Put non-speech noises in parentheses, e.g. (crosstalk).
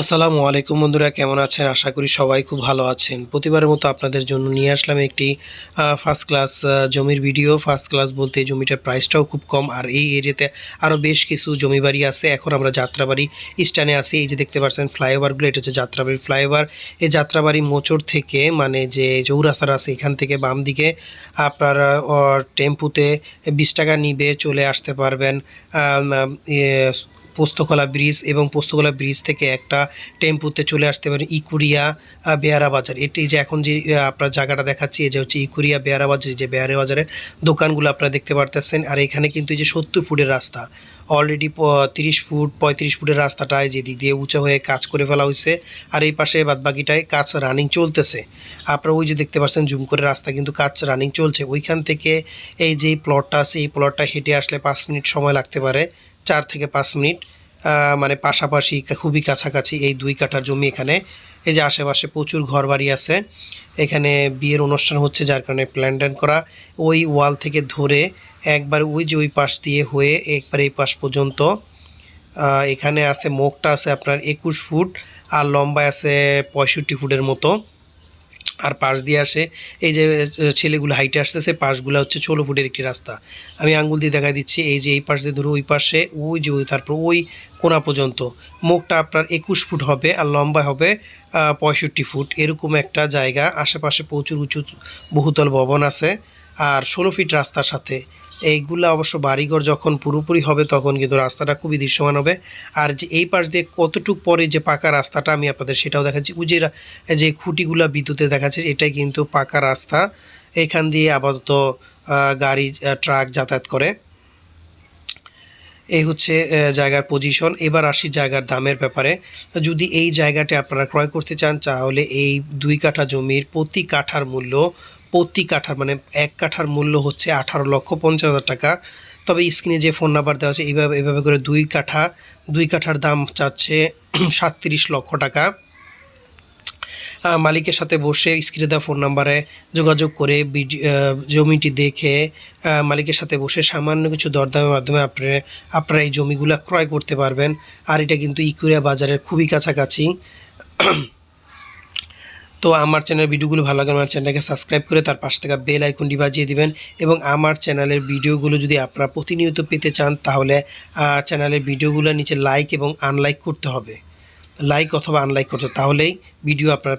আসসালামু আলাইকুম বন্ধুরা কেমন আছেন? আশা করি সবাই খুব ভালো আছেন। প্রতিবারের মতো আপনাদের জন্য নিয়ে আসলাম একটি ফার্স্ট ক্লাস জমির ভিডিও ফার্স্ট ক্লাস বলতে জমিটার প্রাইসটাও খুব কম আর এই এরিয়াতে আরও বেশ কিছু জমি বাড়ি আছে। এখন আমরা যাত্রাবাড়ি স্ট্যান্ডে আছি। এই যে দেখতে পাচ্ছেন ফ্লাইওভারগুলো এটা হচ্ছে যাত্রাবাড়ি ফ্লাইওভার এই যাত্রাবাড়ি মোচড় থেকে মানে যে চৌরাস্তার আছে এখান থেকে বাম দিকে আপনারা টেম্পুতে বিশ টাকা নিবে চলে আসতে পারবেন। ইয়ে, পোস্তকলা ব্রিজ এবং পোস্তকলা ব্রিজ থেকে একটা টেম্পুতে চলে আসতে পারেন ইকুরিয়া বেয়ারা বাজার। এটি যে এখন যে আপনার জায়গাটা দেখাচ্ছি, এই যে হচ্ছে ইকুরিয়া, বেয়ারা বাজার যে বেয়ারা বাজারে দোকানগুলো আপনারা দেখতে পারতেছেন। আর এখানে কিন্তু এই যে সত্তর ফুটের রাস্তা অলরেডি তিরিশ ফুট, পঁয়ত্রিশ ফুটের রাস্তাটায় যেদিক দিয়ে উঁচু হয়ে কাজ করে ফেলা হয়েছে। আর এই পাশে বাদবাকিটায় কাজ রানিং চলতেছে। আপনারা ওই যে দেখতে পাচ্ছেন, জুম করে রাস্তা কিন্তু কাজ রানিং চলছে। ওইখান থেকে এই যে প্লটটা আছে, এই প্লটটা হেঁটে আসলে পাঁচ মিনিট সময় লাগতে পারে। চার থেকে পাঁচ মিনিট মানে পাশাপাশি খুবই কাছাকাছি এই দুই কাঠার জমি এখানে। এই যে আশেপাশে প্রচুর ঘরবাড়ি আছে। এখানে বিয়ের অনুষ্ঠান হচ্ছে যার কারণে প্ল্যান ট্যান করা। ওই ওয়াল থেকে ধরে একবার ওই যে ওই পাশ দিয়ে হয়ে একবার এই পাশ পর্যন্ত এখানে আছে মুখটা আছে আপনার একুশ ফুট, আর লম্বায় আছে পঁয়ষট্টি ফুটের মতো। আর পাশ দিয়ে আসে, এই যে ছেলেগুলো হাইটে আসতেছে, পাশগুলো হচ্ছে ষোলো ফুটের একটি রাস্তা। আমি আঙ্গুল দিয়ে দেখা দিচ্ছি, এই যে এই পাশ দিয়ে ধরো ওই পাশে, ওই যে তারপর ওই কোনা পর্যন্ত। মুখটা আপনার একুশ ফুট হবে আর লম্বা হবে পঁয়ষট্টি ফুট। এরকম একটা জায়গা, আশেপাশে প্রচুর উঁচু বহুতল ভবন আছে। আর ষোলো ফিট রাস্তার সাথে এইগুলা অবশ্য বাড়িঘর যখন পুরোপুরি হবে, তখন কিন্তু রাস্তাটা খুবই দৃশ্যমান হবে। আর যে এই পাশ দিয়ে কতটুক পরে যে পাকা রাস্তাটা আমি আপনাদের সেটাও দেখাচ্ছি। যে যে খুঁটিগুলা বিদ্যুতে দেখাচ্ছে, এটাই কিন্তু পাকা রাস্তা। এখান দিয়ে আপাতত গাড়ি ট্রাক যাতায়াত করে। এই হচ্ছে জায়গার পজিশন এবার আসি জায়গার দামের ব্যাপারে। যদি এই জায়গাটা আপনারা ক্রয় করতে চান, তাহলে এই দুই কাঠা জমির প্রতি কাঠার মূল্য প্রতি কাঠার মানে এক কাঠার মূল্য হচ্ছে আঠারো লক্ষ পঞ্চাশ হাজার টাকা। তবে স্ক্রিনে যে ফোন নাম্বার দেওয়া আছে, এইভাবে এভাবে করে দুই কাঠা, দুই কাঠার দাম চাচ্ছে (clears throat) সাতত্রিশ লক্ষ টাকা। মালিকের সাথে বসে স্ক্রিনে দেওয়া ফোন নাম্বারে যোগাযোগ করে জমিটি দেখে মালিকের সাথে বসে সামান্য কিছু দরদামের মাধ্যমে আপনারা আপনারা এই জমিগুলো ক্রয় করতে পারবেন। আর এটা কিন্তু ইকুরিয়া বাজারের খুবই কাছাকাছি। (clears throat) তো আমার চ্যানেলের ভিডিওগুলো ভালো লাগে, আমার চ্যানেলকে সাবস্ক্রাইব করে তার পাশ থেকে বেল আইকনটি বাজিয়ে দিবেন এবং আমার চ্যানেলের ভিডিওগুলো যদি আপনারা প্রতিনিয়ত পেতে চান, তাহলে চ্যানেলের ভিডিওগুলো নিচে লাইক এবং আনলাইক করতে হবে। লাইক অথবা আনলাইক করতে তাহলেই ভিডিও আপনারা